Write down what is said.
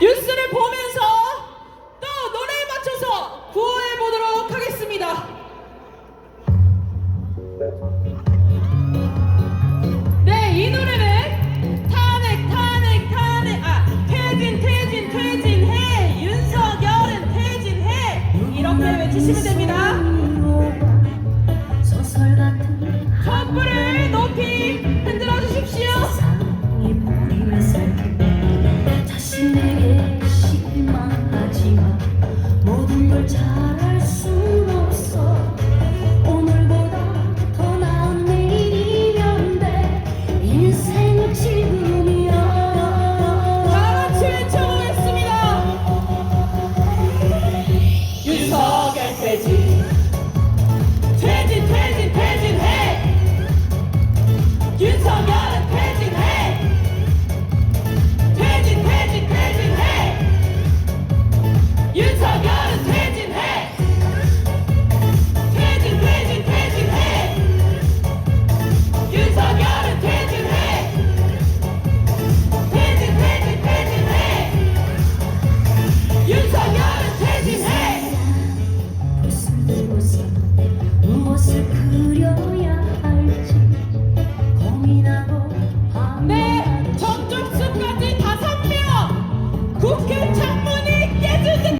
뉴스를 보면서 또 노래에 맞춰서 구호해 보도록 하겠습니다. 네, 이 노래는 탄핵, 탄핵, 탄핵, 아, 퇴진, 퇴진, 퇴진해, 윤석열은 퇴진해 이렇게 외치시면 됩니다.